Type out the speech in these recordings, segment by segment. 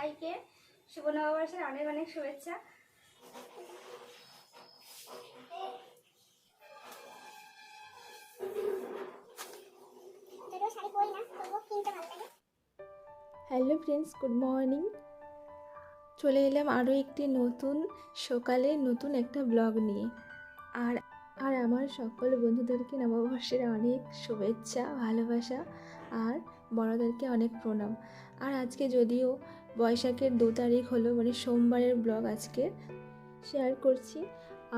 সবাইকে শুভ নববর্ষের অনেক অনেক শুভেচ্ছা। Hello friends good morning. চলে এলাম আরও একটি নতুন সকালে নতুন একটা ব্লগ নিয়ে। আর আর আমার সকল বন্ধুদেরকে নববর্ষের অনেক শুভেচ্ছা ভালোবাসা আর বড়দেরকে অনেক প্রণাম। আর আজকে যদিও বৈশাখের দু তারিখ হলো মানে সোমবারের ব্লগ আজকে শেয়ার করছি।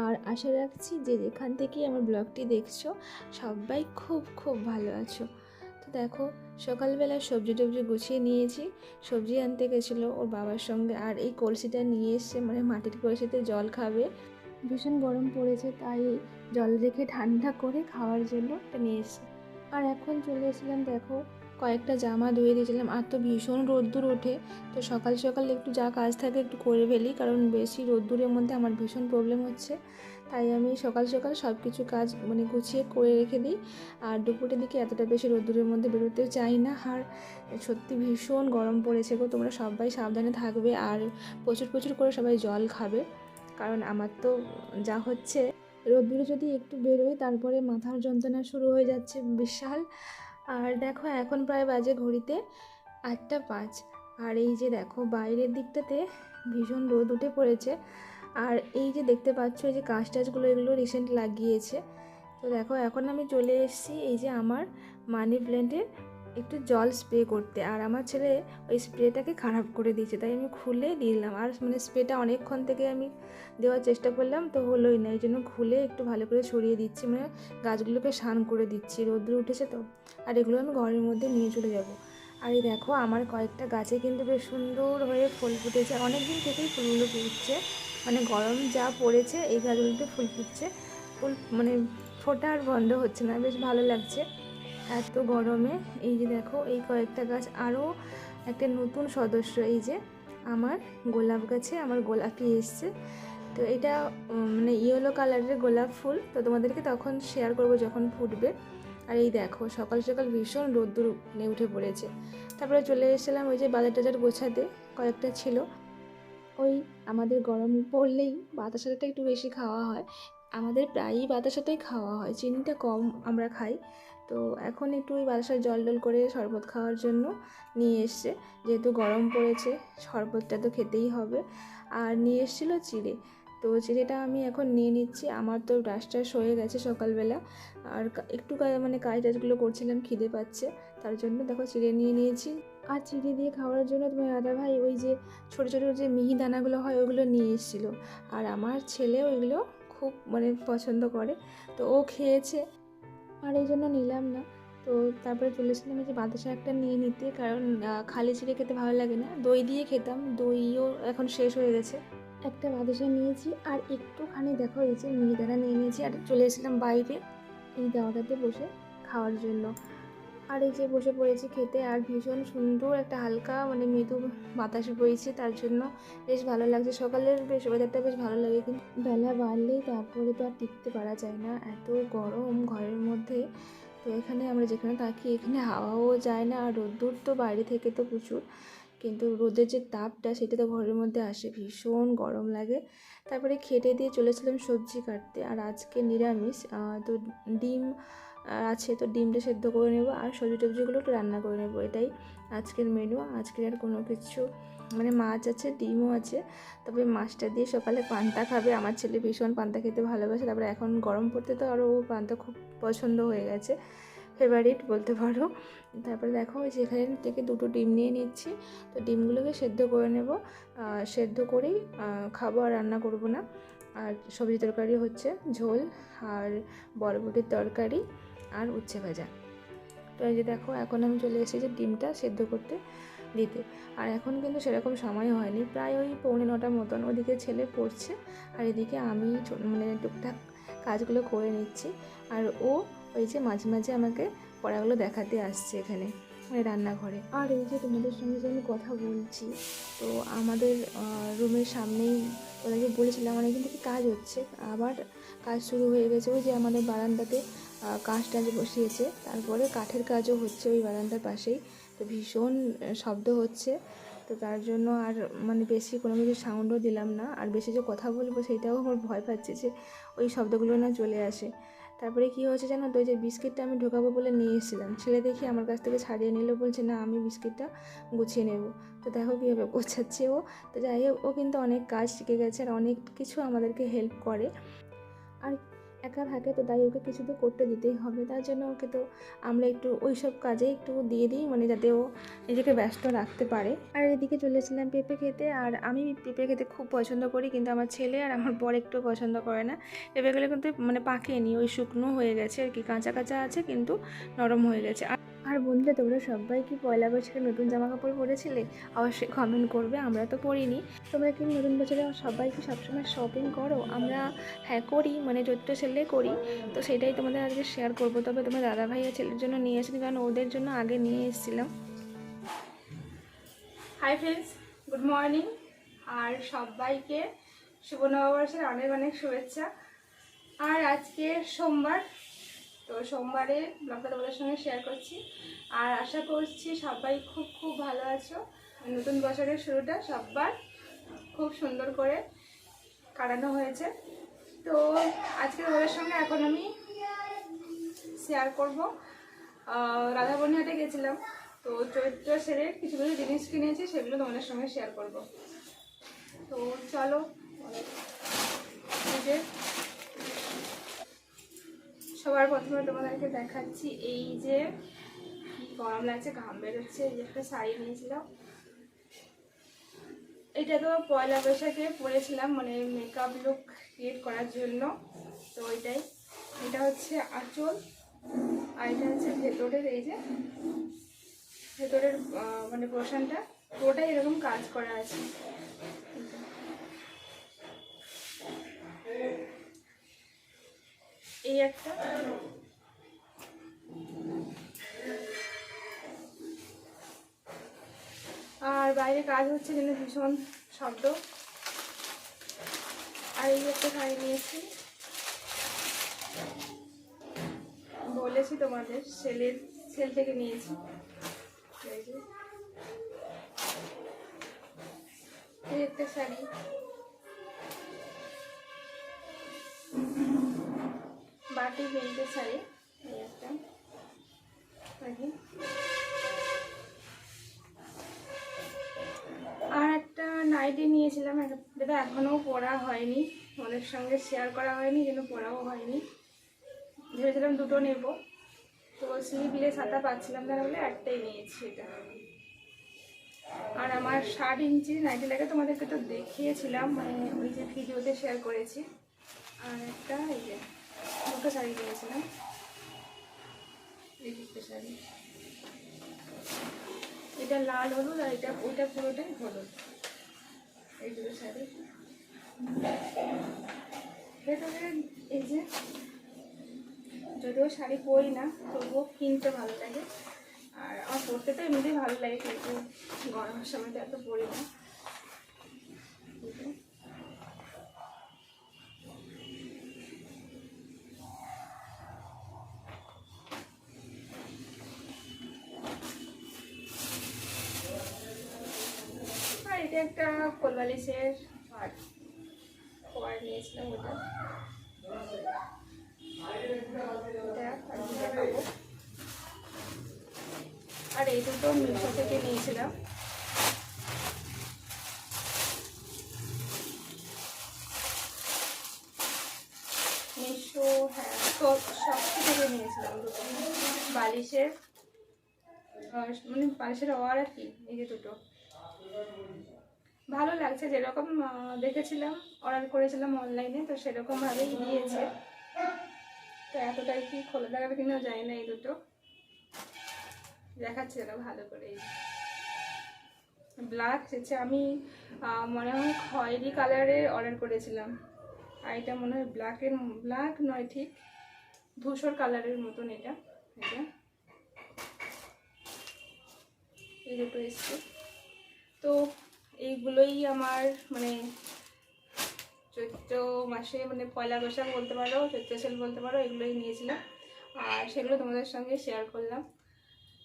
আর আশা রাখছি যে যেখান থেকেই আমার ব্লগটি দেখছ, সবাই খুব খুব ভালো আছো। তো দেখো, সকালবেলা সবজি টবজি গুছিয়ে নিয়েছি। সবজি আনতে গেছিল ওর বাবার সঙ্গে আর এই কলসিটা নিয়ে এসছে মানে মাটির কলসিতে জল খাবে। ভীষণ গরম পড়েছে, তাই জল রেখে ঠান্ডা করে খাওয়ার জন্য নিয়ে এসছে। আর এখন চলে এসেছিলাম দেখো কয়েকটা জামা ধুয়ে দিয়েছিলাম আর তো ভীষণ রোদ্দুর ওঠে। তো সকাল সকাল একটু যা কাজ থাকে একটু করে ফেলি, কারণ বেশি রোদ্দুরের মধ্যে আমার ভীষণ প্রবলেম হচ্ছে। তাই আমি সকাল সকাল সব কিছু কাজ মানে গুছিয়ে করে রেখে দিই। আর দুপুরের দিকে এতটা বেশি রোদ্দুরের মধ্যে বেরোতেও চাই না। আর সত্যি ভীষণ গরম পড়েছে গো, তোমরা সবাই সাবধানে থাকবে আর প্রচুর প্রচুর করে সবাই জল খাবে। কারণ আমার তো যা হচ্ছে, রোদ্দুরে যদি একটু বেরোই তারপরে মাথার যন্ত্রণা শুরু হয়ে যাচ্ছে, বিশাল। আর দেখো এখন প্রায় বাজে ঘড়িতে আটটা পাঁচ। আর এই যে দেখো, বাইরের দিকটাতে ভীষণ রোদ উঠে পড়েছে। আর এই যে দেখতে পাচ্ছ, এই যে কাঁচ টাচগুলো এগুলো রিসেন্ট লাগিয়েছে। তো দেখো, এখন আমি চলে এসেছি এই যে আমার মানি প্ল্যান্টে একটু জল স্প্রে করতে। আর আমার ছেলে ওই স্প্রেটাকে খারাপ করে দিয়েছে, তাই আমি খুলে দিলাম। আর মানে স্প্রেটা অনেকক্ষণ থেকে আমি দেওয়ার চেষ্টা করলাম, তো হলোই না। এই জন্য খুলে একটু ভালো করে ছড়িয়ে দিচ্ছি মানে গাছগুলোকে স্নান করে দিচ্ছি। রোদ্রে উঠেছে তো। আর এগুলো আমি ঘরের মধ্যে নিয়ে চলে যাব। আর এই দেখো, আমার কয়েকটা গাছে কিন্তু বেশ সুন্দর হয়ে ফুল ফুটেছে। অনেক দিন থেকেই ফুলগুলো ফুটছে। মানে গরম যা পড়েছে, এই গাছগুলোতে ফুল ফুটছে। ফুল মানে ফোটা আর বন্ধ হচ্ছে না, বেশ ভালো লাগছে। এত গরমে, এই যে দেখো, এই কয়েকটা গাছ। আরও একটা নতুন সদস্য, এই যে আমার গোলাপ গাছে, আমার গোলাপি এসছে। তো এটা মানে ইয়েলো কালারের গোলাপ ফুল। তো তোমাদেরকে তখন শেয়ার করব যখন ফুটবে। আর এই দেখো, সকাল সকাল ভীষণ রোদ্দুর উঠে উঠে পড়েছে। তারপরে চলে এসেছিলাম ওই যে বাজার টাজার গোছাতে, কয়েকটা ছিল। ওই আমাদের গরম পড়লেই বাতাসাটা একটু বেশি খাওয়া হয়। আমাদের প্রায়ই বাতাসাটাই খাওয়া হয়, চিনিটা কম আমরা খাই। তো এখন একটু ওই বাতাসার জল টল করে শরবত খাওয়ার জন্য নিয়ে এসছে। যেহেতু গরম পড়েছে, শরবতটা তো খেতেই হবে। আর নিয়ে এসেছিল চিড়ে। তো চিড়েটা আমি এখন নিয়ে নিচ্ছি। আমার তো ব্রাশ টাশ হয়ে গেছে সকালবেলা। আর একটু মানে কাজ টাজগুলো করছিলাম, খিদে পাচ্ছে। তার জন্য দেখো চিড়ে নিয়ে নিয়েছি। আর চিড়ে দিয়ে খাওয়ার জন্য তোমার দাদা ভাই ওই যে ছোটো ছোটো যে মিহি দানাগুলো হয়, ওগুলো নিয়ে এসেছিল। আর আমার ছেলেও এগুলো খুব মানে পছন্দ করে। তো ও খেয়েছে। আর এই জন্য নিলাম না। তো তারপরে চলেছিলাম যে বাতাসা একটা নিয়ে নিতে। কারণ খালি চিড়ে খেতে ভালো লাগে না। দই দিয়ে খেতাম। দইও এখন শেষ হয়ে গেছে। একটা বাতাসা নিয়েছি আর একটুখানি দেখো এই যে মিহিদানা নিয়ে নিয়েছি আর চলে এসেছিলাম বাইরে এই দাওয়াটাতে বসে খাওয়ার জন্য। আর এই যে বসে পড়েছি খেতে আর ভীষণ সুন্দর একটা হালকা মানে মৃদু বাতাস বইছে তার জন্য বেশ ভালো লাগছে। সকালের বেশ ওয়েদারটা বেশ ভালো লাগে কিন্তু বেলা বাড়লেই তারপরে তো আর টিকতে পারা যায় না। এত গরম ঘরের মধ্যে। তো এখানে আমরা যেখানে থাকি এখানে হাওয়াও যায় না আর রোদ্দুর তো বাইরে থেকে তো প্রচুর। কিন্তু রোদের যে তাপটা সেটা তো ঘরের মধ্যে আসে, ভীষণ গরম লাগে। তারপরে খেটে দিয়ে চলেছিলাম সবজি কাটতে। আর আজকে নিরামিষ তো ডিম আছে তো ডিমটা সেদ্ধ করে নেব আর সবজি টবজিগুলো একটু রান্না করে নেব। এটাই আজকের মেনু আজকের আর কোনো কিছু মানে মাছ আছে, ডিমও আছে। তবে মাছটা দিয়ে সকালে পান্তা খাবে। আমার ছেলে ভীষণ পান্তা খেতে ভালোবাসে। তারপরে এখন গরম পড়তে তো আরও পান্তা খুব পছন্দ হয়ে গেছে। ফেভারিট বলতে পারো। তারপরে দেখো ওই যেখানে থেকে দুটো ডিম নিয়ে নিচ্ছি। তো ডিমগুলোকে সেদ্ধ করে নেব। সেদ্ধ করেই খাব আর রান্না করব না। আর সবজি তরকারি হচ্ছে ঝোল আর বরবটির তরকারি আর উচ্ছে ভাজা। তো এই যে দেখো, এখন আমি চলে এসেছি যে ডিমটা সেদ্ধ করতে দিতে। আর এখন কিন্তু সেরকম সময় হয়নি। প্রায় ওই পৌনে নটার মতন ওদিকে ছেলে পড়ছে। আর এদিকে আমি মানে টুকটাক কাজগুলো করে নিচ্ছি। আর ও ওই যে মাঝে মাঝে আমাকে পড়াগুলো দেখাতে আসছে এখানে মানে রান্নাঘরে। আর এই যে তোমাদের সঙ্গে যে আমি কথা বলছি, তো আমাদের রুমের সামনেই ওদেরকে বলেছিলাম, অনেকদিন থেকে কাজ হচ্ছে, আবার কাজ শুরু হয়ে গেছে ওই যে আমাদের বারান্দাতে কাঁচ টাচ বসিয়েছে, তারপরে কাঠের কাজও হচ্ছে ওই বারান্দার পাশেই, তো ভীষণ শব্দ হচ্ছে, তো তার জন্য আর মানে বেশি কোনো কিছু সাউন্ডও দিলাম না, আর বেশি যে কথা বলব সেইটাও আমার ভয় পাচ্ছে যে ওই শব্দগুলো না চলে আসে। তারপরে কি হয়েছে জানো তো যে বিস্কিটটা আমি ঢোকাবো বলে নিয়ে এসেছিলাম। ছেলে দেখি আমার কাছ থেকে ছাড়িয়ে নিল, বলছে, না, আমি বিস্কিটটা গুছিয়ে নেব। তো দেখো কীভাবে গোছাচ্ছে ও। তো যাই হোক, ও কিন্তু অনেক কাজ শিখে গেছে আর অনেক কিছু আমাদেরকে হেল্প করে। আর একা থাকে তো তাই ওকে কিছু তো করতে দিতেই হবে। তার জন্য ওকে তো আমরা একটু ওই সব কাজে একটু দিয়ে দিই মানে যাতে ও নিজেকে ব্যস্ত রাখতে পারে। আর এদিকে চলেছিলাম পেঁপে খেতে, আর আমি পেঁপে খেতে খুব পছন্দ করি, কিন্তু আমার ছেলে আর আমার বর একটু পছন্দ করে না। পেঁপে পেঁপেগুলো কিন্তু মানে পাকেনি, ওই শুকনো হয়ে গেছে আর কি, কাঁচা কাঁচা আছে কিন্তু নরম হয়ে গেছে। আর আর বন্ধুরা, তোমরা সবাই কি পয়লা বৈশাখে নতুন জামা কাপড় পরেছিলে? অবশ্যই কমেন্ট করবে, আমরা তো পরিনি। তোমরা কি নতুন বছরে সবাই কি সবসময় শপিং করো? আমরা হ্যাঁ করি মানে চৈত্র সেলে করি। তো সেটাই তোমাদের আজকে শেয়ার করব। তবে তোমার দাদা ভাই আর ছেলের জন্য নিয়ে এসেছি, কারণ ওদের জন্য আগে নিয়ে এসেছিলাম। হাই ফ্রেন্ডস গুড মর্নিং আর সবাইকে শুভ নববর্ষের অনেক অনেক শুভেচ্ছা। আর আজকে সোমবার তো সোমবারে ব্লগটা তোমাদের সঙ্গে শেয়ার করছি। আর আশা করছি সবাই খুব খুব ভালো আছো। নতুন বছরের শুরুটা সবার খুব সুন্দর করে কাটানো হয়েছে। তো আজকে তোমাদের সঙ্গে এখন আমি শেয়ার করব। রাধাবনিহাটে গেছিলাম। তো চৈত্র সেরে কিছু কিছু জিনিস কিনেছি, সেগুলো তোমাদের সঙ্গে শেয়ার করব। তো চলো যে সবার প্রথমে তোমাদেরকে দেখাচ্ছি এই যে গরম লাগছে, ঘাম বেরোচ্ছে, এই যে একটা শাড়ি নিয়েছিলাম এটা তো পয়লা বৈশাখে পরেছিলাম মানে মেকআপ লুক ক্রিয়েট করার জন্য। তো ওইটাই। এটা হচ্ছে আঁচল, আর এটা হচ্ছে ভেতরের এই যে, ভেতরের মানে পোর্শনটা পুরোটাই এরকম কাজ করা আছে। এই একটা। আর বাইরে কাজ হচ্ছে যেন ভীষণ শব্দ। আর এই একটা শাড়ি নিয়েছি। বলেছি তোমাদের সেলের সেল থেকে নিয়েছি। এই একটা শাড়ি। বাটি প্রিন্টের শাড়ি এই একটা। দেখি আর একটা নাইটি নিয়েছিলাম। যেটা এখনও পরা হয়নি। ওদের সঙ্গে শেয়ার করা হয়নি, যেন পরাও হয়নি। ভেবেছিলাম দুটো নেব। তো স্লিভলেস হাতা পাচ্ছিলাম না বলে একটাই নিয়েছি এটা। আর আমার ষাট ইঞ্চি নাইটি লাগে তোমাদেরকে তো দেখিয়েছিলাম মানে ওই যে ভিডিওতে শেয়ার করেছি। আর একটা এই যে। দুটো শাড়ি নিয়েছিলাম এই দুটো শাড়ি। এটা লাল হলুদ আর এটা ওইটা পুরোটাই হলুদ। এই দুটো শাড়ি। ভেতরে এই যে, যদিও শাড়ি পরি না, তবুও কিনতে ভালো লাগে। আর আমার পরতে তো এমনিতেই ভালো লাগে, কিন্তু গরমের সময় তো এত পরি না। একটা কোলবালিশের পাট খোয়ার নিয়েছিলাম ওটা। আর এই দুটো মিশো থেকে নিয়েছিলাম। মিশো হ্যাঁ সব থেকে নিয়েছিলাম দুটো। বালিশের মানে বালিশের ওয়ার আর কি, এই যে দুটো। ভালো লাগছে, যেরকম দেখেছিলাম অর্ডার করেছিলাম অনলাইনে তো সেরকমভাবেই দিয়েছে। তো এতটাই কি খোলা দেখাবে কিনা যায় না এই দুটো। দেখাচ্ছে না ভালো করে ব্ল্যাক হচ্ছে, আমি মনে হয় খয়েরি কালারের অর্ডার করেছিলাম। আর এটা মনে হয় ব্ল্যাকের ব্ল্যাক নয় ঠিক, ধূসর কালারের মতন এটা এটা এই দুটো এসছে। তো এইগুলোই আমার মানে চৈত্র মাসে মানে পয়লা বৈশাখ বলতে পারো, চৈত্র সেল বলতে পারো, এগুলোই নিয়েছিলাম। আর সেগুলো তোমাদের সঙ্গে শেয়ার করলাম।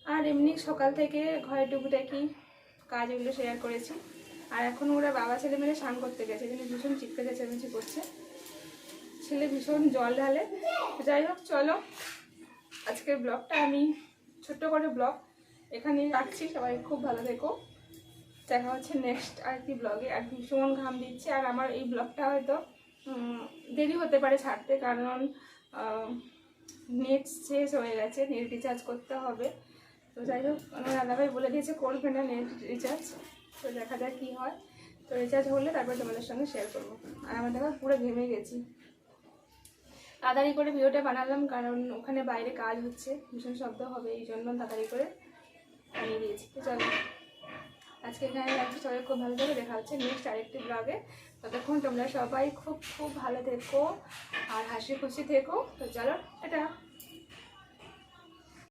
আর এমনি সকাল থেকে ঘরে টুকিটাকি কাজগুলো শেয়ার করেছি। আর এখন ওরা বাবা ছেলে মেয়ে স্নান করতে গেছে কিন্তু ভীষণ চিৎকার চেঁচামেচি করছে। ছেলে ভীষণ জল ঢালে। যাই হোক, চলো। আজকের ব্লগটা আমি ছোট্ট করে ব্লগ এখানেই রাখছি। সবাই খুব ভালো থেকো। দেখা হচ্ছে নেক্সট আর কি ব্লগে আর ভীষণ ঘাম দিচ্ছে। আর আমার এই ব্লগটা হয়তো দেরি হতে পারে ছাড়তে কারণ নেট শেষ হয়ে গেছে। নেট রিচার্জ করতে হবে। তো যাই হোক, আমার দাদাভাই বলে দিয়েছে, করবে না নেট রিচার্জ তো দেখা যাক কী হয়। তো রিচার্জ হলে তারপর তোমাদের সঙ্গে শেয়ার করব। আর আমার দেখা পুরো ঘেমে গেছি। তাড়াতাড়ি করে ভিডিওটা বানালাম কারণ ওখানে বাইরে কাজ হচ্ছে। ভীষণ শব্দ হবে, এই জন্য তাড়াতাড়ি করে বানিয়ে দিয়েছি। তো চলো। আজকে এখানে রাখছি সবাই খুব ভালো থেকে, দেখা হচ্ছে নেক্সট আরেকটি ব্লগে ততক্ষণ তোমরা সবাই খুব খুব ভালো থেকো আর হাসি খুশি থেকো। তো চলো এটা